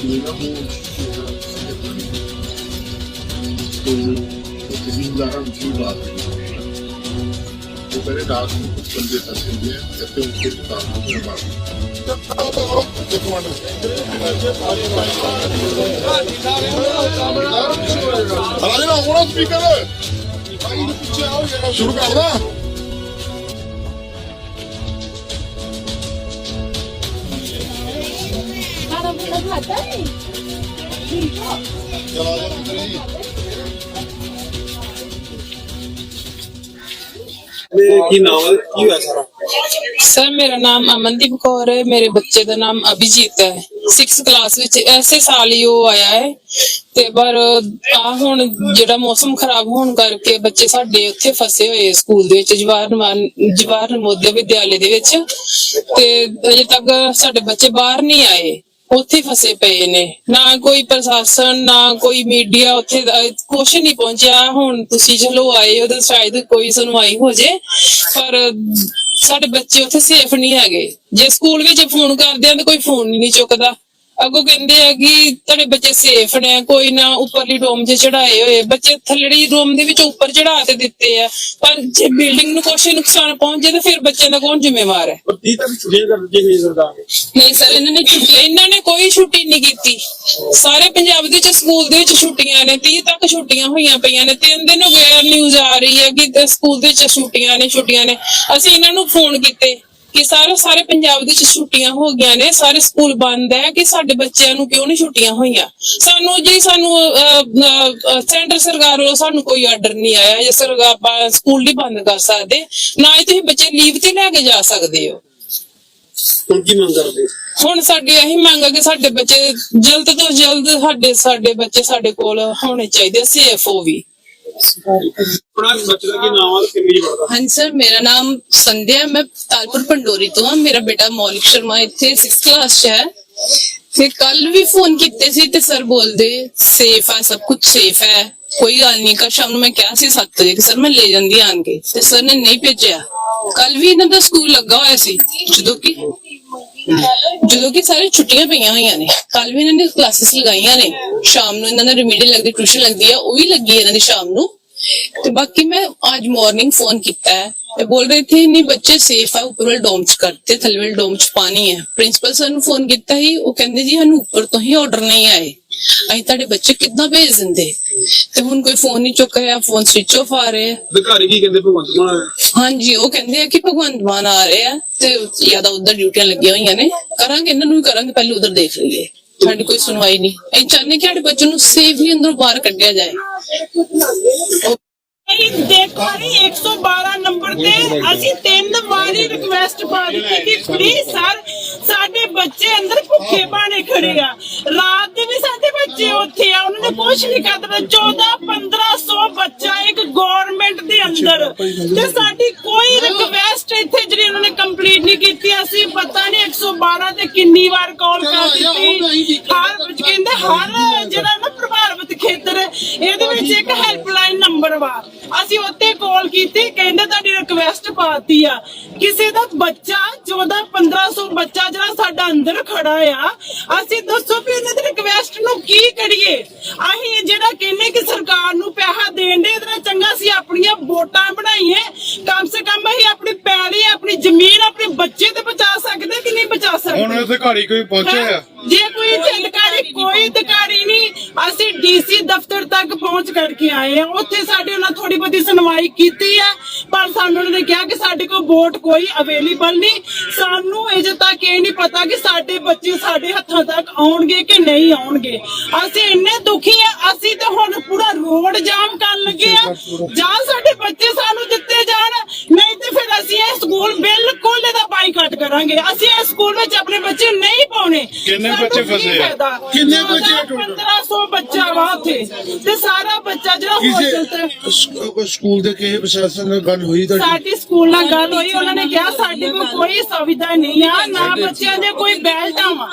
dinheiro तो किसी उदाहरण की बात है। तो मैंने रात में कुछ बंदे फंसे हुए हैं कहते उनके दुकान में बात हमारे ना होना स्पीकर है। शुरू कर रहा ਖਾਦਾ ਨਹੀਂ ਠੀਕ ਆ ਚਲਾ ਜਾ ਮਿੱਤਰ ਜੀ ਮੇਰੇ ਕੀ ਨਾਮ ਹੈ ਕੀ ਹੋਇਆ ਸਾਰਾ ਸਰ ਮੇਰਾ ਨਾਮ ਅਮਨਦੀਪ ਕੌਰ ਹੈ, ਮੇਰੇ ਬੱਚੇ ਦਾ ਨਾਮ ਅਭਿਜੀਤ ਹੈ। 6th ਕਲਾਸ ਵਿੱਚ ਐਸੇ ਸਾਲ ਹੀ ਉਹ ਆਇਆ ਹੈ ਤੇ ਪਰ ਆ ਹੁਣ ਜਿਹੜਾ ਮੌਸਮ ਖਰਾਬ ਹੋਣ ਕਰਕੇ ਬੱਚੇ ਸਾਡੇ ਉੱਥੇ ਫਸੇ ਹੋਏ ਸਕੂਲ ਦੇ ਵਿੱਚ, ਜਵਾਹਰ ਜਵਾਹਰ ਨਵੋਦਿਆ ਵਿਦਿਆਲੇ ਦੇ ਵਿੱਚ। ਤੇ ਅਜੇ ਤੱਕ ਸਾਡੇ ਬੱਚੇ ਬਾਹਰ ਨਹੀਂ ਆਏ। ਉੱਥੇ ਫਸੇ ਪਏ ਨੇ। ਨਾ ਕੋਈ ਪ੍ਰਸ਼ਾਸਨ, ਨਾ ਕੋਈ ਮੀਡੀਆ ਉੱਥੇ ਕੁਛ ਨਹੀਂ ਪਹੁੰਚਿਆ। ਹੁਣ ਤੁਸੀਂ ਚਲੋ ਆਏ ਹੋ ਤਾਂ ਸ਼ਾਇਦ ਕੋਈ ਸੁਣਵਾਈ ਹੋ ਜੇ। ਪਰ ਸਾਡੇ ਬੱਚੇ ਉੱਥੇ ਸੇਫ ਨਹੀਂ ਹੈਗੇ। ਜੇ ਸਕੂਲ ਵਿੱਚ ਫੋਨ ਕਰਦੇ ਆ ਤਾਂ ਕੋਈ ਫੋਨ ਹੀ ਨਹੀਂ ਚੁੱਕਦਾ। ਅੱਗੋਂ ਕਹਿੰਦੇ ਆ ਕਿ ਤੁਹਾਡੇ ਬੱਚੇ ਸੇਫ ਨੇ ਕੋਈ ਨਾ ਉੱਪਰਲੀ ਰੂਮ 'ਚ ਚੜਾਏ ਹੋਏ। ਬੱਚੇ ਥੱਲੜੀ ਰੂਮ ਦੇ ਵਿੱਚ ਉੱਪਰ ਚੜਾ ਤੇ ਦਿੱਤੇ ਆ। ਪਰ ਜੇ ਬਿਲਡਿੰਗ ਨੂੰ ਕੁਛ ਨੁਕਸਾਨ ਪਹੁੰਚ ਜੇ ਤਾਂ ਫਿਰ ਬੱਚਿਆਂ ਦਾ ਕੌਣ ਜ਼ਿੰਮੇਵਾਰ ਹੈ? ਪਰ 30 ਤੱਕ ਛੁੱਟੀਆਂ ਕਰ ਦਿੱਤੀਆਂ ਗਈਆਂ ਸਰਕਾਰ ਨੇ। ਨਹੀਂ ਸਰ ਇਹਨਾਂ ਨੇ ਛੁੱਟੀ ਇਹਨਾਂ ਨੇ ਕੋਈ ਛੁੱਟੀ ਨਹੀਂ ਕੀਤੀ। ਸਾਰੇ ਪੰਜਾਬ ਦੇ ਵਿੱਚ ਸਕੂਲ ਦੇ ਵਿੱਚ ਛੁੱਟੀਆਂ ਨੇ। 30 ਤੱਕ ਛੁੱਟੀਆਂ ਹੋਈਆਂ ਪਈਆਂ ਨੇ। ਤਿੰਨ ਦਿਨ ਹੋ ਗਏ ਨਿਊਜ਼ ਆ ਰਹੀ ਹੈ ਕਿ ਸਕੂਲ ਦੇ ਵਿੱਚ ਛੁੱਟੀਆਂ ਨੇ ਛੁੱਟੀਆਂ ਨੇ। ਅਸੀਂ ਇਹਨਾਂ ਨੂੰ ਫੋਨ ਕੀਤੇ। ਕਿ ਸਾਰੇ ਸਾਰੇ ਪੰਜਾਬ ਦੇ ਵਿੱਚ ਛੁੱਟੀਆਂ ਹੋ ਗਈਆਂ ਨੇ ਸਾਰੇ ਸਕੂਲ ਬੰਦ ਹੈ ਕਿ ਸਾਡੇ ਬੱਚਿਆਂ ਨੂੰ ਕਿਉਂ ਨਹੀਂ ਛੁੱਟੀਆਂ ਹੋਈਆਂ? ਸਾਨੂੰ ਜੀ ਸਾਨੂੰ ਸੈਂਟਰ ਸਰਕਾਰ ਵੱਲੋਂ ਸਾਨੂੰ ਕੋਈ ਆਰਡਰ ਨਹੀਂ ਆਇਆ ਜੇ ਸਰਕਾਰ ਸਕੂਲ ਨਹੀਂ ਬੰਦ ਕਰ ਸਕਦੇ ਨਾ ਹੀ ਤੁਸੀਂ ਬੱਚੇ ਲੀਵ ਤੇ ਲੈ ਕੇ ਜਾ ਸਕਦੇ ਹੋ। ਹੁਣ ਕੀ ਮੰਗ ਕਰਦੇ? ਹੁਣ ਸਾਡੀ ਇਹੀ ਮੰਗ ਹੈ ਕਿ ਸਾਡੇ ਬੱਚੇ ਜਲਦ ਤੋਂ ਜਲਦ ਸਾਡੇ ਸਾਡੇ ਬੱਚੇ ਸਾਡੇ ਕੋਲ ਹੋਣੇ ਚਾਹੀਦੇ ਸੇਫ ਹੋ ਵੀ। ਹਾਂਜੀ ਸਰ, ਮੇਰਾ ਨਾਮ ਸੰਧਿਆ ਮੈਂ ਤਾਲਪੁਰ ਪੰਡੋਰੀ ਤੋਂ ਹਾਂ। ਮੇਰਾ ਬੇਟਾ ਮੌਲਿਕ ਸ਼ਰਮਾ ਇੱਥੇ 6th ਕਲਾਸ 'ਚ ਹੈ। ਤੇ ਕੱਲ ਵੀ ਫੋਨ ਕੀਤੇ ਸੀ ਤੇ ਸਰ ਬੋਲਦੇ ਸੇਫ ਆ ਸਭ ਕੁਝ ਸੇਫ ਹੈ। ਕੋਈ ਗੱਲ ਨਹੀਂ ਕੱਲ ਸ਼ਾਮ ਨੂੰ ਮੈਂ ਕਿਹਾ ਸੀ 7 ਵਜੇ ਕਿ ਸਰ ਮੈਂ ਲੈ ਜਾਂਦੀ ਆਣਗੇ ਤੇ ਸਰ ਨੇ ਨਹੀਂ ਭੇਜਿਆ। ਕੱਲ ਵੀ ਇਹਨਾਂ ਦਾ ਸਕੂਲ ਲੱਗਾ ਹੋਇਆ ਸੀ। ਜਦੋਂ ਕਿ ਜਦੋਂ ਕਿ ਸਾਰੇ ਛੁੱਟੀਆਂ ਪਈਆਂ ਹੋਈਆਂ ਨੇ ਕੱਲ ਵੀ ਇਹਨਾਂ ਨੇ ਕਲਾਸਿਸ ਲਗਾਈਆਂ ਨੇ, ਸ਼ਾਮ ਨੂੰ ਇਹਨਾਂ ਦਾ ਰਿਮੀਡੀਅਲ ਲੱਗਦੀ ਟਿਊਸ਼ਨ ਲੱਗਦੀ ਆ, ਉਹ ਵੀ ਲੱਗੀ ਇਹਨਾਂ ਦੀ ਸ਼ਾਮ ਨੂੰ। ਤੇ ਬਾਕੀ ਮੈਂ ਅੱਜ ਮਾਰਨਿੰਗ ਫੋਨ ਕੀਤਾ ਹੈ। ਤੇ ਬੋਲ ਰਹੇ ਥੇ ਨਹੀਂ ਬੱਚੇ ਸੇਫ ਆ, ਉੱਪਰ ਵਾਲੇ ਡੋਮ ਚ ਕਰਤੇ, ਥੱਲੇ ਵਾਲੇ ਡੋਮ ਚ ਪਾਣੀ ਹੈ। ਪ੍ਰਿੰਸੀਪਲ ਸਰ ਨੂੰ ਫੋਨ ਕੀਤਾ ਹੀ ਉਹ ਕਹਿੰਦੇ ਜੀ ਸਾਨੂੰ ਉੱਪਰ ਤੋਂ ਹੀ ਆਰਡਰ ਨਹੀਂ ਆਏ। ਅਸੀਂ ਤੁਹਾਡੇ ਬੱਚੇ ਕਿੱਦਾਂ ਭੇਜ ਦਿੰਦੇ? ਤੇ ਹੁਣ ਕੋਈ ਫੋਨ ਨਹੀਂ ਚੁੱਕ ਰਿਹਾ ਫੋਨ ਸਵਿਚ ਆਫ ਆ ਰਹੇ ਅਧਿਕਾਰੀ ਕੀ ਕਹਿੰਦੇ? ਭਗਵੰਤ ਮਾਨ ਹਾਂਜੀ ਉਹ ਕਹਿੰਦੇ ਆ ਕਿ ਭਗਵੰਤ ਮਾਨ ਆ ਰਹੇ ਆ ਤੇ ਜ਼ਿਆਦਾ ਉਧਰ ਡਿਊਟੀਆਂ ਲੱਗੀਆਂ ਹੋਈਆਂ ਨੇ। ਕਰਾਂਗੇ ਇਹਨਾਂ ਨੂੰ ਵੀ ਕਰਾਂਗੇ ਪਹਿਲੇ ਉਧਰ ਦੇਖ ਲਈਏ। ਸਾਡੀ ਕੋਈ ਸੁਣਵਾਈ ਨਹੀਂ। ਅਸੀਂ ਚਾਹੁੰਦੇ ਕਿ ਸਾਡੇ ਬੱਚੇ ਨੂੰ ਸੇਫਲੀ ਅੰਦਰੋਂ ਬਾਹਰ ਕੱਢਿਆ ਜਾਏ। ਨਹੀਂ ਦੇਖੋ ਨਹੀਂ 112 ਨੰਬਰ ਤੇ ਅਸੀਂ ਤਿੰਨ ਵਾਰੀ ਰਿਕਵੈਸਟ ਪਾ ਦਿੱਤੀ ਕਿ ਪਲੀਜ਼ ਸਰ ਸਾਡੇ ਬੱਚੇ ਅੰਦਰ ਭੁੱਖੇ ਬਾਣੇ ਖੜੇ ਆ। ਰਾਤ ਦੇ ਵੀ ਸਾਡੇ ਬੱਚੇ ਉੱਥੇ ਆ ਉਹਨਾਂ ਨੇ ਕੁਝ ਨਹੀਂ ਕਰਦਾ 14 1500 ਬੱਚਾ ਇੱਕ ਗਵਰਨਮੈਂਟ ਦੇ ਅੰਦਰ। ਤੇ ਸਾਡੀ ਕੋਈ ਰਿਕਵੈਸਟ ਇੱਥੇ ਜਿਹੜੀ ਉਹਨਾਂ ਨੇ ਕੰਪਲੀਟ ਨਹੀਂ ਕੀਤੀ ਅਸੀਂ ਪਤਾ ਨਹੀਂ 112 ਤੇ ਕਿੰਨੀ ਵਾਰ ਕਾਲ ਕਰ ਦਿੱਤੀ। ਹਰ ਕਹਿੰਦੇ ਹਰ ਜਿਹੜਾ ਨਾ ਪ੍ਰਭਾਵਿਤ ਖੇਤਰ ਇਹਦੇ ਵਿੱਚ ਇੱਕ ਹੈਲਪਲਾਈਨ ਨੰਬਰ ਵਾ। ਅਸੀਂ ਉੱਤੇ ਕਾਲ ਕੀਤੀ ਕਹਿੰਦੇ ਤੁਹਾਡੀ ਰਿਕਵੈਸਟ ਪਾਤੀ ਆ। ਕਿਸੇ ਦਾ ਬੱਚਾ 14 1500 ਬੱਚਾ ਜਿਹੜਾ ਸਾਡਾ ਅੰਦਰ ਖੜਾ ਆ ਅਸੀਂ ਦੱਸੋ ਵੀ ਇਹਨਾਂ ਦੀ ਰਿਕਵੈਸਟ ਨੂੰ ਕੀ ਕਰੀਏ? ਅਸੀਂ ਜਿਹੜਾ ਕਹਿੰਨੇ ਕਿ ਸਰਕਾਰ ਨੂੰ ਪੈਸਾ ਦੇਣ ਦੇ ਇਹਦਾ ਚੰਗਾ ਸੀ ਆਪਣੀਆਂ ਵੋਟਾਂ ਬਣਾਈਏ। ਕਮ ਸੇ ਕਮ ਅਸੀਂ ਆਪਣੀ ਪੈਲੀ ਆਪਣੀ ਜ਼ਮੀਨ ਆਪਣੇ ਬੱਚੇ ਤੇ ਬਚਾ ਸਕਦੇ ਕਿ ਨਹੀਂ ਬਚਾ ਸਕਦੇ? ਹੁਣ ਅਧਿਕਾਰੀ ਕੋਈ ਪਹੁੰਚਿਆ? ਜੇ ਕੋਈ ਇੱਥੇ ਅਧਿਕਾਰੀ ਕੋਈ ਅਧਿਕਾਰੀ ਨਹੀਂ ਅਸੀਂ ਡੀਸੀ ਦਫ਼ਤਰ ਤੱਕ ਪਹੁੰਚ ਕਰਕੇ ਆਏ ਆ। ਉੱਥੇ ਸਾਡੇ ਉਹਨਾਂ ਥੋੜੀ ਬਹੁਤੀ ਸੁਣਵਾਈ ਕੀਤੀ ਆ। ਪਰ ਸਾਨੂੰ ਉਹਨਾਂ ਨੇ ਕਿਹਾ ਕਿ ਸਾਡੇ ਕੋਲ ਵੋਟ ਕੋਈ ਅਵੇਲੇਬਲ ਨਹੀਂ। ਸਾਨੂੰ ਅਜੇ ਤੱਕ ਇਹ ਨਹੀਂ ਪਤਾ ਕਿ ਸਾਡੇ ਬੱਚੇ ਸਾਡੇ ਹੱਥਾਂ ਤੱਕ ਆਉਣਗੇ ਕਿ ਨਹੀਂ ਆਉਣਗੇ। ਅਸੀਂ ਇੰਨੇ ਦੁਖੀ ਆ ਅਸੀਂ ਤਾਂ ਹੁਣ ਪੂਰਾ ਰੋਡ ਜਾਮ ਕਰਨ ਲੱਗੇ ਆ। ਜਾਂ ਸਾਡੇ ਬੱਚੇ ਸਾਨੂੰ ਦਿੱਤੇ ਜਾਣ ਨਹੀਂ ਤੇ ਫਿਰ ਅਸੀਂ ਇਹ ਸਕੂਲ ਬਿਲਕੁਲ ਇਹਦਾ ਬਾਈਕਾਟ ਕਰਾਂਗੇ। ਅਸੀਂ ਇਹ ਸਕੂਲ ਵਿੱਚ ਆਪਣੇ ਬੱਚੇ ਨਹੀਂ ਪਾਉਣੇ। ਕਿੰਨੇ ਬੱਚੇ ਫਸੇ ਆ? ਕਿੰਨੇ ਬੱਚੇ ਆ total? 1500 ਬੱਚਾ ਵਾ ਉੱਥੇ। ਤੇ ਸਾਰਾ ਬੱਚਾ ਜਿਹੜਾ ਹੋਸਟਲ ਤੇ ਸਕੂਲ ਦੇ ਕਿਸੇ ਪ੍ਰਸ਼ਾਸਨ ਨਾਲ ਗੱਲ ਹੋਈ ਤੁਹਾਡੀ? ਸਾਡੀ ਸਕੂਲ ਨਾਲ ਗੱਲ ਹੋਈ ਉਹਨਾਂ ਨੇ ਕਿਹਾ ਸਾਡੇ ਕੋਲ ਕੋਈ ਸੁਵਿਧਾ ਨਹੀਂ ਆ ਨਾ ਬੱਚਿਆਂ ਦੇ ਕੋਈ ਬੈਲਟਾਂ ਵਾ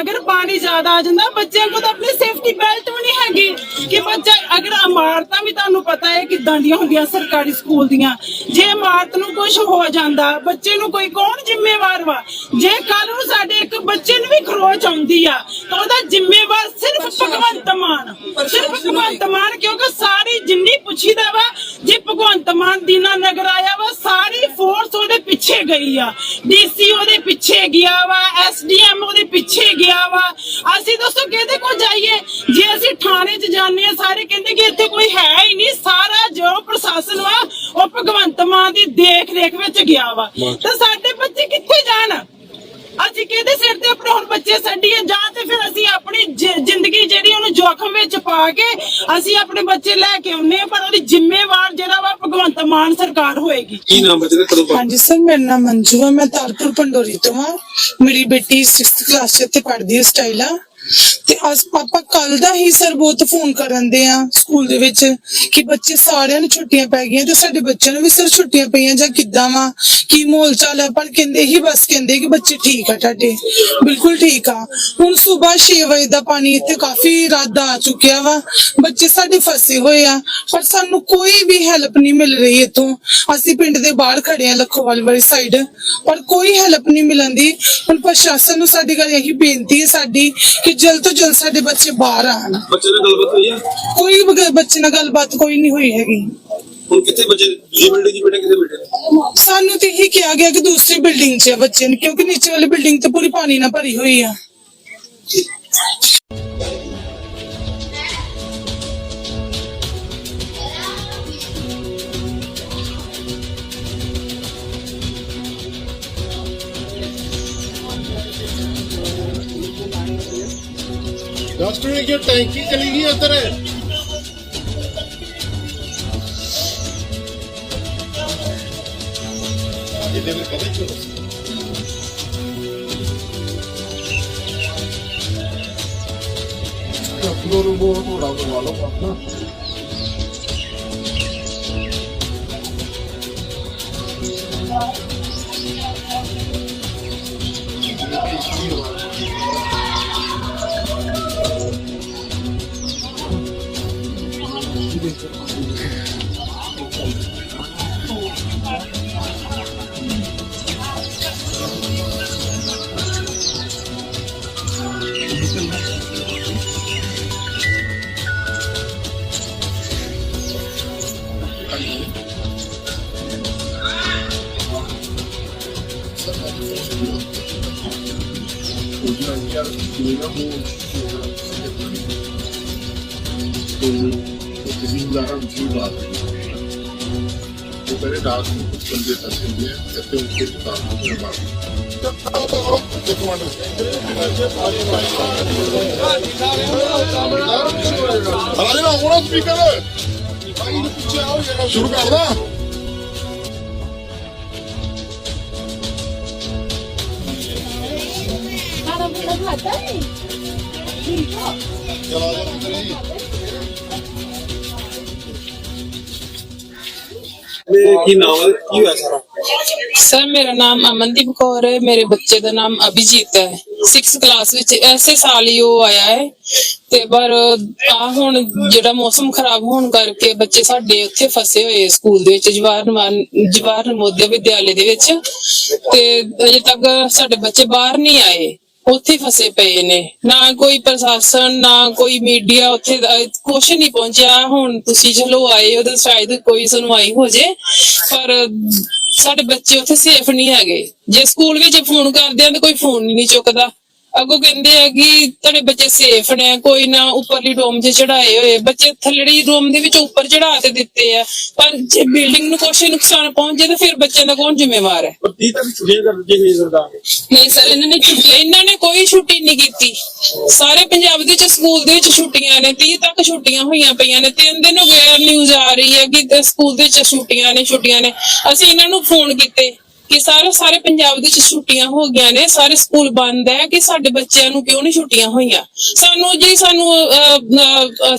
ਅਗਰ ਪਾਣੀ ਜ਼ਿਆਦਾ ਆ ਜਾਂਦਾ ਬੱਚਿਆਂ ਕੋਲ ਤਾਂ ਆਪਣੀ ਸੇਫਟੀ ਬੈਲਟ ਵੀ ਨਹੀਂ ਹੈਗੀ। ਕਿ ਬੱਚਾ ਅਗਰ ਇਮਾਰਤਾਂ ਵੀ ਤੁਹਾਨੂੰ ਪਤਾ ਹੈ ਕਿਦਾਂ ਦੀਆਂ ਹੁੰਦੀਆਂ ਸਰਕਾਰੀ ਸਕੂਲ ਦੀਆਂ। ਜੇ ਇਮਾਰਤ ਨੂੰ ਕੁਝ ਹੋ ਜਾਂਦਾ ਬੱਚੇ ਨੂੰ ਕੋਈ ਕੌਣ ਜ਼ਿੰਮੇਵਾਰ ਵਾ? ਜੇ ਕੱਲ ਨੂੰ ਸਾਡੇ ਇੱਕ ਬੱਚੇ ਨੂੰ ਵੀ ਖਰੋਚ ਆਉਂਦੀ ਆ ਤਾਂ ਉਹਦਾ ਜ਼ਿੰਮੇਵਾਰ ਸਿਰਫ ਭਗਵੰਤ ਮਾਨ। ਸਿਰਫ ਭਗਵੰਤ ਮਾਨ ਕਿਉਂਕਿ ਸਾਰੀ ਜਿੰਨੀ ਪੁੱਛੀਦਾ ਵਾ ਜੇ ਭਗਵੰਤ ਮਾਨ ਦੀਨਾ ਨਗਰ ਆਇਆ ਵਾ ਸਾਰੀ ਫੋਰਸ ਉਹਦੇ ਪਿੱਛੇ ਗਈ ਆ। ਡੀਸੀ ਉਹਦੇ ਪਿੱਛੇ ਗਿਆ ਵਾ ਐਸਡੀਐਮ ਉਹਦੇ ਪਿੱਛੇ ਗਿਆ ਵਾ। ਅਸੀਂ ਦੱਸੋ ਕਿਹਦੇ ਕੋਲ ਜਾਈਏ? ਜੇ ਅਸੀਂ ਥਾਣੇ 'ਚ ਜਾਂਦੇ ਆ ਸਾਰੇ ਕਹਿੰਦੇ ਕਿ ਇੱਥੇ ਕੋਈ ਹੈ ਹੀ ਨਹੀਂ ਸਾਰਾ ਜੋ ਪ੍ਰਸ਼ਾਸਨ ਵਾ ਉਹ ਭਗਵੰਤ ਮਾਨ ਦੀ ਦੇਖ ਰੇਖ ਵਿੱਚ ਗਿਆ ਵਾ। ਤਾਂ ਸਾਡੇ ਬੱਚੇ ਕਿੱਥੇ ਜਾਣ? ਅਸੀਂ ਕਿਹਦੇ ਸਿਰ ਤੇ ਆਪਣੇ ਹੁਣ ਬੱਚੇ ਛੱਡੀਏ ਜਾਂ ਤੇ ਫਿਰ ਅਸੀਂ ਆਪਣੀ ਜ਼ਿੰਦਗੀ ਜਿਹੜੀ ਉਹਨੂੰ ਜੋਖਮ ਵਿੱਚ ਪਾ ਕੇ ਅਸੀਂ ਆਪਣੇ ਬੱਚੇ ਲੈ ਕੇ ਆਉਨੇ ਆ ਪਰ ਉਹਦੀ ਜ਼ਿੰਮੇਵਾਰ ਜਿਹੜਾ ਵਾ ਭਗਵੰਤ ਮਾਨ ਸਰਕਾਰ ਹੋਏਗੀ। ਕੀ ਨਾਮ ਬੱਚੇ ਦਾ ਕਦੋਂ ਹਾਂਜੀ ਸਰ ਮੇਰਾ ਨਾਮ ਮੰਜੂ ਹੈ ਮੈਂ ਤਾਰਪੁਰ ਪੰਡੋਰੀ ਤੋਂ ਹਾਂ ਮੇਰੀ ਬੇਟੀ 6th ਕਲਾਸ ਚ ਇੱਥੇ ਪੜ੍ਹਦੀ ਹੈ ਸਟਾਈਲਾ। ਤੇ ਅੱਜ ਪਾਪਾ ਕੱਲ ਦਾ ਹੀ ਸਰ ਬਹੁਤ ਫੋਨ ਕਰਨ ਦੇ ਆ ਸਕੂਲ ਦੇ ਵਿੱਚ ਕਿ ਬੱਚੇ ਸਾਰਿਆਂ ਨੂੰ ਛੁੱਟੀਆਂ ਪੈ ਗਈਆਂ ਤੇ ਸਾਡੇ ਬੱਚਿਆਂ ਨੂੰ ਵੀ ਸਰ ਛੁੱਟੀਆਂ ਪਈਆਂ ਜਾਂ ਕਿੱਦਾਂ ਵਾ, ਕੀ ਮਾਹੌਲ ਚਾਲ ਹੈ ਪਰ ਕਹਿੰਦੇ ਹੀ ਬਸ ਕਹਿੰਦੇ ਕਿ ਬੱਚੇ ਠੀਕ ਆ ਤੁਹਾਡੇ। ਬਿਲਕੁਲ ਠੀਕ ਆ। ਹੁਣ ਸਵੇਰ 6 ਵਜੇ ਦਾ ਪਾਣੀ ਇੱਥੇ ਕਾਫੀ ਰਾਤ ਆ ਚੁੱਕਿਆ ਵਾ। ਬੱਚੇ ਸਾਡੇ ਫਸੇ ਹੋਏ ਆ, ਪਰ ਸਾਨੂੰ ਕੋਈ ਵੀ ਹੈਲਪ ਨਹੀਂ ਮਿਲ ਰਹੀ ਇਤੋਂ ਅਸੀਂ ਪਿੰਡ ਦੇ ਬਾਹਰ ਖੜੇ ਆ ਲੱਖੋਵਾਲ ਵਾਲੀ ਸਾਈਡ ਪਰ ਕੋਈ ਹੈਲਪ ਨਹੀਂ ਮਿਲਦੀ ਹੁਣ ਪ੍ਰਸ਼ਾਸਨ ਨੂੰ ਸਾਡੀ ਗੱਲ ਇਹੀ ਬੇਨਤੀ ਹੈ ਸਾਡੀ ਕਿ ਜਲਦ ਤੋਂ ਜਲਦ ਸਾਡੇ ਬੱਚੇ ਬਾਹਰ ਆਣ ਬੱਚੇ ਨਾਲ ਗੱਲਬਾਤ ਹੋਈ ਆ? ਕੋਈ ਬਗ- ਬੱਚੇ ਨਾਲ ਗੱਲਬਾਤ ਕੋਈ ਨਹੀਂ ਹੋਈ ਹੈਗੀ। ਹੁਣ ਕਿੱਥੇ ਬੱਚੇ ਦੂਜੀ ਬਿਲਡਿੰਗ 'ਚ ਬੈਠੇ ਕਿੱਥੇ ਬੈਠੇ ਸਾਨੂੰ ਤੇ ਇਹੀ ਕਿਹਾ ਗਿਆ ਕਿ ਦੂਸਰੀ ਬਿਲਡਿੰਗ 'ਚ ਹੈ ਬੱਚੇ ਨੇ ਕਿਉਂਕਿ ਨੀਚੇ ਵਾਲੀ ਬਿਲਡਿੰਗ ਤੇ ਪੂਰੀ ਪਾਣੀ ਨਾਲ ਭਰੀ ਹੋਈ ਆ। ਡਾਕਟਰ ਕੀ ਟੈਂਕੀ ਚਲੀ ਗਈ ਉਧਰ ਇਹਦੇ क्या योजना को तो ज़िंदगी गुजारा मुश्किल बात है तो पहले डाक में कुछ बंदे फंसे हुए हैं कहते हैं उनके मुताबिक में बात हमारे ना होना स्पीकर है शुरू करना ਚਲਾ ਜਾ ਕਰੀ ਇਹ ਕੀ ਨਾਮ ਹੈ? ਕੀ ਹੋਇਆ ਸਾਰਾ? ਸਰ ਮੇਰਾ ਨਾਮ ਅਮਨਦੀਪ ਕੌਰ ਹੈ। ਮੇਰੇ ਬੱਚੇ ਦਾ ਨਾਮ ਅਭਿਜੀਤ ਹੈ। 6th ਕਲਾਸ ਵਿੱਚ ਐਸੇ ਸਾਲ ਹੀ ਉਹ ਆਇਆ ਹੈ। ਤੇ ਪਰ ਆ ਹੁਣ ਜਿਹੜਾ ਮੌਸਮ ਖਰਾਬ ਹੋਣ ਕਰਕੇ ਬੱਚੇ ਸਾਡੇ ਉੱਥੇ ਫਸੇ ਹੋਏ ਸਕੂਲ ਦੇ ਵਿੱਚ, ਜਵਾਹਰ ਜਵਾਹਰ ਨਵੋਦਿਆ ਵਿਦਿਆਲੇ ਦੇ ਵਿੱਚ। ਤੇ ਅਜੇ ਤੱਕ ਸਾਡੇ ਬੱਚੇ ਬਾਹਰ ਨਹੀਂ ਆਏ। ਉੱਥੇ ਫਸੇ ਪਏ ਨੇ। ਨਾ ਕੋਈ ਪ੍ਰਸ਼ਾਸਨ, ਨਾ ਕੋਈ ਮੀਡੀਆ ਉੱਥੇ ਕੁਛ ਨਹੀਂ ਪਹੁੰਚਿਆ। ਹੁਣ ਤੁਸੀਂ ਚਲੋ ਆਏ ਹੋ ਸ਼ਾਇਦ ਕੋਈ ਸੁਣਵਾਈ ਹੋ ਜੇ। ਪਰ ਸਾਡੇ ਬੱਚੇ ਉੱਥੇ ਸੇਫ ਨਹੀਂ ਹੈਗੇ। ਜੇ ਸਕੂਲ ਵਿੱਚ ਫੋਨ ਕਰਦੇ ਆ ਤਾਂ ਕੋਈ ਫੋਨ ਹੀ ਨਹੀਂ ਚੁੱਕਦਾ। ਅੱਗੋਂ ਕਹਿੰਦੇ ਆ ਕਿ ਤੁਹਾਡੇ ਬੱਚੇ ਸੇਫ ਨੇ ਕੋਈ ਨਾ ਉੱਪਰਲੀ ਰੂਮ 'ਚ ਚੜਾਏ ਹੋਏ ਬੱਚੇ ਥੱਲੜੀ ਰੂਮ ਦੇ ਵਿੱਚ ਉੱਪਰ ਚੜਾ ਤੇ ਦਿੱਤੇ ਆ ਪਰ ਜੇ ਬਿਲਡਿੰਗ ਨੂੰ ਕੁਛ ਨੁਕਸਾਨ ਪਹੁੰਚੇ ਤਾਂ ਫਿਰ ਬੱਚਿਆਂ ਦਾ ਕੌਣ ਜ਼ਿੰਮੇਵਾਰ ਹੈ? ਪਰ 30 ਤੱਕ ਛੁੱਟੀਆਂ ਕਰ ਦਿੱਤੀਆਂ ਗਈਆਂ ਸਰਕਾਰ ਨੇ। ਨਹੀਂ ਸਰ ਇਹਨਾਂ ਨੇ ਛੁੱਟੀ ਇਹਨਾਂ ਨੇ ਕੋਈ ਛੁੱਟੀ ਨਹੀਂ ਕੀਤੀ। ਸਾਰੇ ਪੰਜਾਬ ਦੇ ਵਿੱਚ ਸਕੂਲ ਦੇ ਵਿੱਚ ਛੁੱਟੀਆਂ ਨੇ 30 ਤੱਕ ਛੁੱਟੀਆਂ ਹੋਈਆਂ ਪਈਆਂ ਨੇ ਤਿੰਨ ਦਿਨ ਹੋ ਗਏ ਨਿਊਜ਼ ਆ ਰਹੀ ਹੈ ਕਿ ਸਕੂਲ ਦੇ ਵਿੱਚ ਛੁੱਟੀਆਂ ਨੇ ਛੁੱਟੀਆਂ ਨੇ। ਅਸੀਂ ਇਹਨਾਂ ਨੂੰ ਫੋਨ ਕੀਤੇ। ਕਿ ਸਾਰੇ ਸਾਰੇ ਪੰਜਾਬ ਦੇ ਵਿੱਚ ਛੁੱਟੀਆਂ ਹੋ ਗਈਆਂ ਨੇ ਸਾਰੇ ਸਕੂਲ ਬੰਦ ਹੈ ਕਿ ਸਾਡੇ ਬੱਚਿਆਂ ਨੂੰ ਕਿਉਂ ਨਹੀਂ ਛੁੱਟੀਆਂ ਹੋਈਆਂ? ਸਾਨੂੰ ਜੀ ਸਾਨੂੰ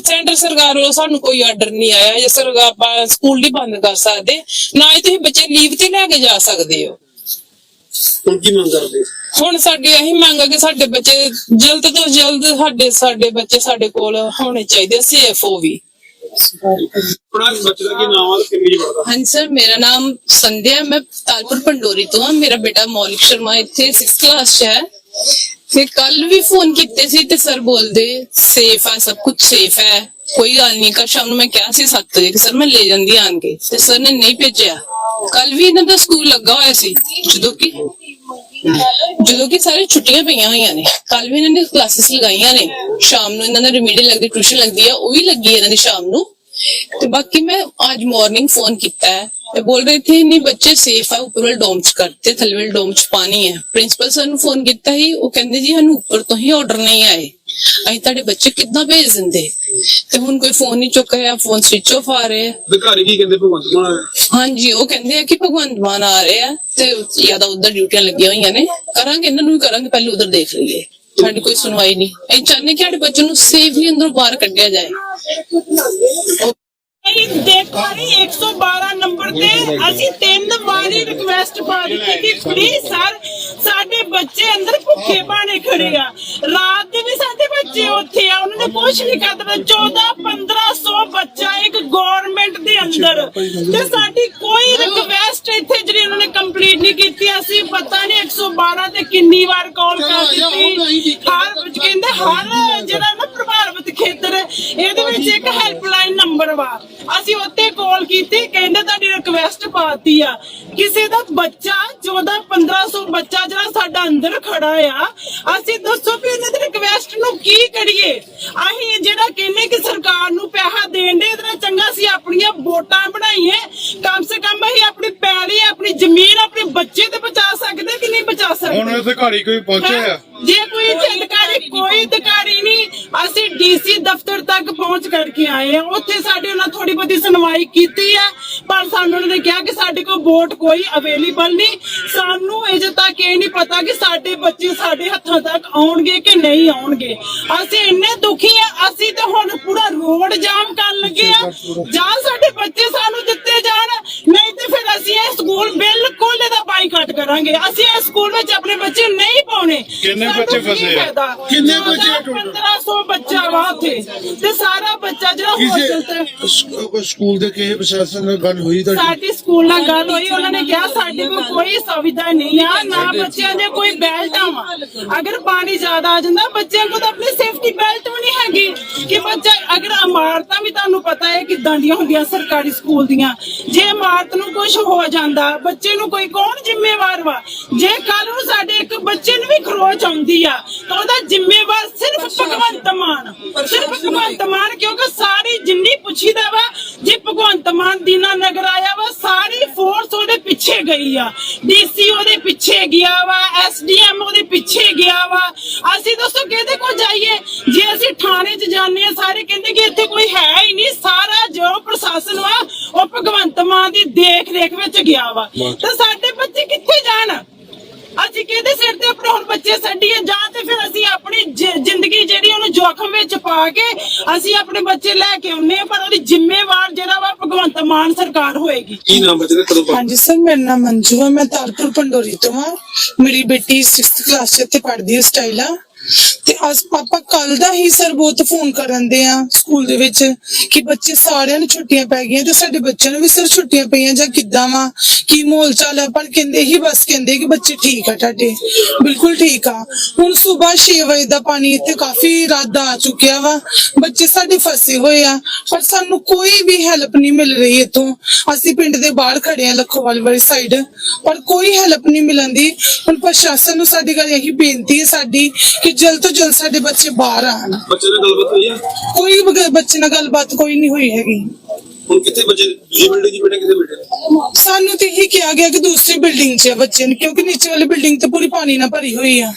ਸੈਂਟਰ ਸਰਕਾਰ ਵੱਲੋਂ ਸਾਨੂੰ ਕੋਈ ਆਰਡਰ ਨਹੀਂ ਆਇਆ ਜੇ ਸਰਕਾਰ ਸਕੂਲ ਨਹੀਂ ਬੰਦ ਕਰ ਸਕਦੇ। ਨਾ ਹੀ ਤੁਸੀਂ ਬੱਚੇ ਲੀਵ ਤੇ ਲੈ ਕੇ ਜਾ ਸਕਦੇ ਹੋ। ਹੁਣ ਕੀ ਮੰਗ ਕਰਦੇ? ਹੁਣ ਸਾਡੀ ਇਹੀ ਮੰਗ ਹੈ ਕਿ ਸਾਡੇ ਬੱਚੇ ਜਲਦ ਤੋਂ ਜਲਦ ਸਾਡੇ ਸਾਡੇ ਬੱਚੇ ਸਾਡੇ ਕੋਲ ਹੋਣੇ ਚਾਹੀਦੇ ਸੇਫ ਹੋ ਵੀ। ਆਪਣਾ ਹਾਂਜੀ ਸਰ, ਮੇਰਾ ਨਾਮ ਸੰਧਿਆ ਮੈਂ ਤਾਲਪੁਰ ਪੰਡੋਰੀ ਤੋਂ ਹਾਂ। ਮੇਰਾ ਬੇਟਾ ਮੌਲਿਕ ਸ਼ਰਮਾ ਇੱਥੇ 6th ਕਲਾਸ 'ਚ ਹੈ। ਤੇ ਕੱਲ ਵੀ ਫੋਨ ਕੀਤੇ ਸੀ ਤੇ ਸਰ ਬੋਲਦੇ ਸੇਫ ਆ, ਸਭ ਕੁਝ ਸੇਫ ਹੈ। ਕੋਈ ਗੱਲ ਨਹੀਂ ਕੱਲ ਸ਼ਾਮ ਨੂੰ ਮੈਂ ਕਿਹਾ ਸੀ 7 ਵਜੇ ਕਿ ਸਰ ਮੈਂ ਲੈ ਜਾਂਦੀ ਆਣ ਕੇ। ਤੇ ਸਰ ਨੇ ਨਹੀਂ ਭੇਜਿਆ। ਕੱਲ ਵੀ ਇਹਨਾਂ ਦਾ ਸਕੂਲ ਲੱਗਾ ਹੋਇਆ ਸੀ। ਜਦੋਂ ਕਿ ਜਦੋਂ ਕਿ ਸਾਰੇ ਛੁੱਟੀਆਂ ਪਈਆਂ ਹੋਈਆਂ ਨੇ ਕੱਲ ਵੀ ਇਹਨਾਂ ਨੇ ਕਲਾਸਿਸ ਲਗਾਈਆਂ ਨੇ, ਸ਼ਾਮ ਨੂੰ ਇਹਨਾਂ ਦਾ ਰਿਮੀਡੀਅਲ ਲੱਗਦੀ ਟਿਊਸ਼ਨ ਲੱਗਦੀ ਆ, ਉਹ ਵੀ ਲੱਗੀ ਇਹਨਾਂ ਦੀ ਸ਼ਾਮ ਨੂੰ। ਤੇ ਬਾਕੀ ਮੈਂ ਅੱਜ ਮਾਰਨਿੰਗ ਫੋਨ ਕੀਤਾ ਹੈ। ਤੇ ਬੋਲ ਰਹੇ ਥੇ ਨਹੀਂ ਬੱਚੇ ਸੇਫ ਆ, ਉੱਪਰ ਵਾਲੇ ਡੋਮ ਚ ਕਰਤੇ ਥੱਲੇ ਵਾਲੇ ਡੋਮ ਚ ਪਾਣੀ ਹੈ। ਪ੍ਰਿੰਸੀਪਲ ਸਰ ਨੂੰ ਫੋਨ ਕੀਤਾ ਹੀ ਉਹ ਕਹਿੰਦੇ ਜੀ, ਸਾਨੂੰ ਉੱਪਰ ਤੋਂ ਹੀ ਆਰਡਰ ਨਹੀਂ ਆਏ। ਅਸੀਂ ਤੁਹਾਡੇ ਬੱਚੇ ਕਿੱਦਾਂ ਭੇਜ ਦਿੰਦੇ? ਤੇ ਹੁਣ ਕੋਈ ਫੋਨ ਨਹੀਂ ਚੁੱਕ ਰਿਹਾ ਫੋਨ ਸਵਿਚ ਆਫ ਆ ਰਹੇ ਅਧਿਕਾਰੀ ਕੀ ਕਹਿੰਦੇ? ਭਗਵੰਤ ਮਾਨ ਹਾਂਜੀ ਉਹ ਕਹਿੰਦੇ ਆ ਕਿ ਭਗਵੰਤ ਮਾਨ ਆ ਰਹੇ ਆ ਤੇ ਜ਼ਿਆਦਾ ਉਧਰ ਡਿਊਟੀਆਂ ਲੱਗੀਆਂ ਹੋਈਆਂ ਨੇ। ਕਰਾਂਗੇ ਇਹਨਾਂ ਨੂੰ ਵੀ ਕਰਾਂਗੇ ਪਹਿਲੇ ਉਧਰ ਦੇਖ ਲਈਏ। ਸਾਡੀ ਕੋਈ ਸੁਣਵਾਈ ਨਹੀਂ। ਅਸੀਂ ਚਾਹੁੰਦੇ ਕਿ ਸਾਡੇ ਬੱਚੇ ਨੂੰ ਸੇਫਲੀ ਅੰਦਰੋਂ ਬਾਹਰ ਕੱਢਿਆ ਜਾਏ। ਨਹੀਂ ਦੇਖੋ ਨਹੀਂ 112 ਨੰਬਰ ਤੇ ਅਸੀਂ ਤਿੰਨ ਵਾਰੀ ਰਿਕਵੈਸਟ ਪਾ ਦਿੱਤੀ ਕਿ ਪਲੀਜ਼ ਸਰ ਸਾਡੇ ਬੱਚੇ ਅੰਦਰ ਭੁੱਖੇ ਬਾਣੇ ਖੜੇ ਆ। ਰਾਤ ਦੇ ਵੀ ਸਾਡੇ ਬੱਚੇ ਉੱਥੇ ਆ ਉਹਨਾਂ ਨੇ ਕੁਝ ਨਹੀਂ ਕਰਦਾ 14 1500 ਬੱਚਾ ਇੱਕ ਗਵਰਨਮੈਂਟ ਦੇ ਅੰਦਰ। ਤੇ ਸਾਡੀ ਕੋਈ ਰਿਕਵੈਸਟ ਇੱਥੇ ਜਿਹੜੀ ਉਹਨਾਂ ਨੇ ਕੰਪਲੀਟ ਨਹੀਂ ਕੀਤੀ ਅਸੀਂ ਪਤਾ ਨਹੀਂ 112 ਤੇ ਕਿੰਨੀ ਵਾਰ ਕਾਲ ਕਰ ਦਿੱਤੀ। ਹਰ ਕਹਿੰਦੇ ਹਰ ਜਿਹੜਾ ਨਾ ਪ੍ਰਭਾਵਿਤ ਖੇਤਰ ਇਹਦੇ ਵਿੱਚ ਇੱਕ ਹੈਲਪਲਾਈਨ ਨੰਬਰ ਵਾ। ਅਸੀਂ ਉੱਤੇ ਕਾਲ ਕੀਤੀ ਕਹਿੰਦੇ ਤੁਹਾਡੀ ਰਿਕਵੈਸਟ ਪਾਤੀ ਆ। ਕਿਸੇ ਦਾ ਬੱਚਾ 14 1500 ਬੱਚਾ ਜਿਹੜਾ ਸਾਡਾ ਅੰਦਰ ਖੜਾ ਆ ਅਸੀਂ ਦੱਸੋ ਵੀ ਇਹਨਾਂ ਦੀ ਰਿਕਵੈਸਟ ਨੂੰ ਕੀ ਕਰੀਏ? ਅਸੀਂ ਜਿਹੜਾ ਕਹਿੰਦੇ ਕਿ ਸਰਕਾਰ ਨੂੰ ਪੈਸਾ ਦੇਣ ਦੇ ਇਹਦੇ ਨਾਲ ਚੰਗਾ ਸੀ ਆਪਣੀਆਂ ਵੋਟਾਂ ਬਣਾਈਏ। ਕਮ ਸੇ ਕਮ ਅਸੀਂ ਆਪਣੀ ਪੈਲੀ ਆਪਣੀ ਜ਼ਮੀਨ ਆਪਣੇ ਬੱਚੇ ਤੇ ਬਚਾ ਸਕਦੇ ਕਿ ਨਹੀਂ ਬਚਾ ਸਕਦੇ? ਹੁਣ ਅਧਿਕਾਰੀ ਕੋਈ ਪਹੁੰਚਿਆ ਆ? ਜੇ ਕੋਈ ਇੱਥੇ ਅਧਿਕਾਰੀ ਕੋਈ ਅਧਿਕਾਰੀ ਨਹੀਂ ਅਸੀਂ ਡੀਸੀ ਦਫ਼ਤਰ ਤੱਕ ਪਹੁੰਚ ਕਰਕੇ ਆਏ ਆ। ਉੱਥੇ ਸਾਡੇ ਉਹਨਾਂ ਥੋੜੀ ਬਹੁਤੀ ਸੁਣਵਾਈ ਕੀਤੀ ਹੈ ਪਰ ਸਾਨੂੰ ਉਹਨਾਂ ਨੇ ਕਿਹਾ ਕਿ ਸਾਡੇ ਕੋਲ ਵੋਟ ਕੋਈ ਅਵੇਲੇਬਲ ਨਹੀਂ। ਸਾਨੂੰ ਅਜੇ ਤੱਕ ਇਹ ਨਹੀਂ ਪਤਾ ਕਿ ਸਾਡੇ ਬੱਚੇ ਸਾਡੇ ਹੱਥਾਂ ਤੱਕ ਆਉਣਗੇ ਕਿ ਨਹੀਂ ਆਉਣਗੇ। ਅਸੀਂ ਇੰਨੇ ਦੁਖੀ ਆ ਅਸੀਂ ਤਾਂ ਹੁਣ ਪੂਰਾ ਰੋਡ ਜਾਮ ਕਰਨ ਲੱਗੇ ਆ। ਜਾਂ ਸਾਡੇ ਬੱਚੇ ਸਾਨੂੰ ਦਿੱਤੇ ਜਾਣ ਨਹੀਂ ਤੇ ਫਿਰ ਅਸੀਂ ਇਹ ਸਕੂਲ ਬਿਲਕੁਲ ਇਹਦਾ ਬਾਈਕਾਟ ਕਰਾਂਗੇ। ਅਸੀਂ ਇਹ ਸਕੂਲ ਵਿੱਚ ਆਪਣੇ ਬੱਚੇ ਨਹੀਂ ਪਾਉਣੇ। ਕਿੰਨੇ ਬੱਚੇ ਫਸੇ ਆ? ਕਿੰਨੇ ਬੱਚੇ ਆ 1500 ਬੱਚਾ ਵਾ ਉੱਥੇ। ਤੇ ਸਾਰਾ ਬੱਚਾ ਜਿਹੜਾ ਹੋਸਟਲ ਤੇ ਸਕੂਲ ਦੇ ਕਿਸੇ ਪ੍ਰਸ਼ਾਸਨ ਨਾਲ ਗੱਲ ਹੋਈ ਤੁਹਾਡੀ? ਸਾਡੀ ਸਕੂਲ ਨਾਲ ਗੱਲ ਹੋਈ ਉਹਨਾਂ ਨੇ ਕਿਹਾ ਸਾਡੇ ਕੋਲ ਕੋਈ ਸੁਵਿਧਾ ਨਹੀਂ ਆ ਨਾ ਬੱਚਿਆਂ ਦੇ ਕੋਈ ਬੈਲਟਾਂ ਵਾ। ਅਗਰ ਪਾਣੀ ਜ਼ਿਆਦਾ ਆ ਜਾਂਦਾ ਬੱਚਿਆਂ ਕੋਲ ਤਾਂ ਆਪਣੀ ਸੇਫਟੀ ਬੈਲਟ ਵੀ ਨਹੀਂ ਹੈਗੀ। ਕਿ ਬੱਚਾ ਅਗਰ ਇਮਾਰਤਾਂ ਵੀ ਤੁਹਾਨੂੰ ਪਤਾ ਹੈ ਕਿਦਾਂ ਦੀਆਂ ਹੁੰਦੀਆਂ ਸਰਕਾਰੀ ਸਕੂਲ ਦੀਆਂ। ਜੇ ਇਮਾਰਤ ਨੂੰ ਕੁਝ ਹੋ ਜਾਂਦਾ ਬੱਚੇ ਨੂੰ ਕੋਈ ਕੌਣ ਜ਼ਿੰਮੇਵਾਰ ਵਾ? ਜੇ ਕੱਲ ਨੂੰ ਸਾਡੇ ਇੱਕ ਬੱਚੇ ਨੂੰ ਵੀ ਖਰੋਚ ਆਉਂਦੀ ਆ ਤਾਂ ਉਹਦਾ ਜ਼ਿੰਮੇਵਾਰ ਸਿਰਫ ਭਗਵੰਤ ਮਾਨ। ਸਿਰਫ ਭਗਵੰਤ ਮਾਨ ਕਿਉਂਕਿ ਸਾਰੀ ਜਿੰਨੀ ਪੁੱਛੀਦਾ ਵਾ ਜੇ ਭਗਵੰਤ ਮਾਨ ਦੀਨਾ ਨਗਰ ਆਇਆ ਵਾ ਸਾਰੀ ਫੋਰਸ ਉਹਦੇ ਪਿੱਛੇ ਗਈ ਆ। ਡੀਸੀ ਉਹਦੇ ਪਿੱਛੇ ਗਿਆ ਵਾ ਐਸਡੀਐਮ ਉਹਦੇ ਪਿੱਛੇ ਗਿਆ ਵਾ। ਅਸੀਂ ਦੱਸੋ ਕਿਹਦੇ ਕੋਲ ਜਾਈਏ? ਜੇ ਅਸੀਂ ਥਾਣੇ 'ਚ ਜਾਂਦੇ ਆ ਸਾਰੇ ਕਹਿੰਦੇ ਕਿ ਇੱਥੇ ਕੋਈ ਹੈ ਹੀ ਨਹੀਂ ਸਾਰਾ ਜੋ ਪ੍ਰਸ਼ਾਸਨ ਵਾ ਉਹ ਭਗਵੰਤ ਮਾਨ ਦੀ ਦੇਖ ਰੇਖ ਵਿੱਚ ਗਿਆ ਵਾ। ਤਾਂ ਸਾਡੇ ਬੱਚੇ ਕਿੱਥੇ ਜਾਣ? ਅਸੀਂ ਕਿਹਦੇ ਸਿਰ ਤੇ ਆਪਣੇ ਹੁਣ ਬੱਚੇ ਛੱਡੀਏ ਜਾਂ ਤੇ ਫਿਰ ਅਸੀਂ ਆਪਣੀ ਜ਼ਿੰਦਗੀ ਜਿਹੜੀ ਉਹਨੂੰ ਜੋਖਮ ਵਿੱਚ ਪਾ ਕੇ ਅਸੀਂ ਆਪਣੇ ਬੱਚੇ ਲੈ ਕੇ ਆਉਨੇ ਆ ਪਰ ਉਹਦੀ ਜ਼ਿੰਮੇਵਾਰ ਜਿਹੜਾ ਵਾ ਭਗਵੰਤ ਮਾਨ ਸਰਕਾਰ ਹੋਏਗੀ। ਕੀ ਨਾਮ ਬੱਚੇ ਦਾ ਕਦੋਂ ਹਾਂਜੀ ਸਰ ਮੇਰਾ ਨਾਮ ਮੰਜੂ ਹੈ ਮੈਂ ਤਾਰਪੁਰ ਪੰਡੋਰੀ ਤੋਂ ਹਾਂ। ਮੇਰੀ ਬੇਟੀ 6th ਕਲਾਸ ਚ ਇੱਥੇ ਪੜ੍ਹਦੀ ਹੈ ਸਟਾਈਲਾ। ਤੇ ਅੱਜ ਪਾਪਾ ਕੱਲ ਦਾ ਹੀ ਸਰ ਬਹੁਤ ਫੋਨ ਕਰਨ ਦੇ ਆ ਸਕੂਲ ਦੇ ਵਿੱਚ ਕਿ ਬੱਚੇ ਸਾਰਿਆਂ ਨੂੰ ਛੁੱਟੀਆਂ ਪੈ ਗਈਆਂ ਤੇ ਸਾਡੇ ਬੱਚਿਆਂ ਨੂੰ ਵੀ ਸਰ ਛੁੱਟੀਆਂ ਪਈਆਂ ਜਾਂ ਕਿੱਦਾਂ ਵਾ, ਕੀ ਮਾਹੌਲ ਚਾਲ ਹੈ ਪਰ ਕਹਿੰਦੇ ਹੀ ਬਸ ਕਹਿੰਦੇ ਕਿ ਬੱਚੇ ਠੀਕ ਆ ਤੁਹਾਡੇ। ਬਿਲਕੁਲ ਠੀਕ ਆ। ਹੁਣ ਸਵੇਰ 6 ਵਜੇ ਦਾ ਪਾਣੀ ਇੱਥੇ ਕਾਫੀ ਰਾਤ ਦਾ ਆ ਚੁੱਕਿਆ ਵਾ। ਬੱਚੇ ਸਾਡੇ ਫਸੇ ਹੋਏ ਆ, ਪਰ ਸਾਨੂੰ ਕੋਈ ਵੀ ਹੈਲਪ ਨਹੀਂ ਮਿਲ ਰਹੀ ਇਥੋਂ। ਅਸੀਂ ਪਿੰਡ ਦੇ ਬਾਹਰ ਖੜੇ ਆ ਲੱਖੋਵਾਲ ਵਾਲੀ ਸਾਈਡ ਪਰ ਕੋਈ ਹੈਲਪ ਨਹੀਂ ਮਿਲਣ ਦੀ। ਹੁਣ ਪ੍ਰਸ਼ਾਸਨ ਨੂੰ ਸਾਡੀ ਗੱਲ ਇਹੀ ਬੇਨਤੀ ਹੈ ਸਾਡੀ ਕਿ ਜਲਦ ਤੋਂ ਜਲਦ ਸਾਡੇ ਬੱਚੇ ਬਾਹਰ ਆਣ ਬੱਚੇ ਨਾਲ ਗੱਲਬਾਤ ਹੋਈ ਆ? ਕੋਈ ਬਗ- ਬੱਚੇ ਨਾਲ ਗੱਲਬਾਤ ਕੋਈ ਨਹੀਂ ਹੋਈ ਹੈਗੀ। ਹੁਣ ਕਿੱਥੇ ਬੱਚੇ ਦੂਜੀ ਬਿਲਡਿੰਗ ਦੀ ਬੇਟੇ ਕਿੱਥੇ ਬੈਠੇ? ਸਾਨੂੰ ਤੇ ਇਹੀ ਕਿਹਾ ਗਿਆ ਕਿ ਦੂਸਰੀ ਬਿਲਡਿੰਗ 'ਚ ਹੈ ਬੱਚੇ ਨੂੰ ਕਿਉਂਕਿ ਨੀਚੇ ਵਾਲੀ ਬਿਲਡਿੰਗ ਤੇ ਪੂਰੀ ਪਾਣੀ ਨਾਲ ਭਰੀ ਹੋਈ ਆ।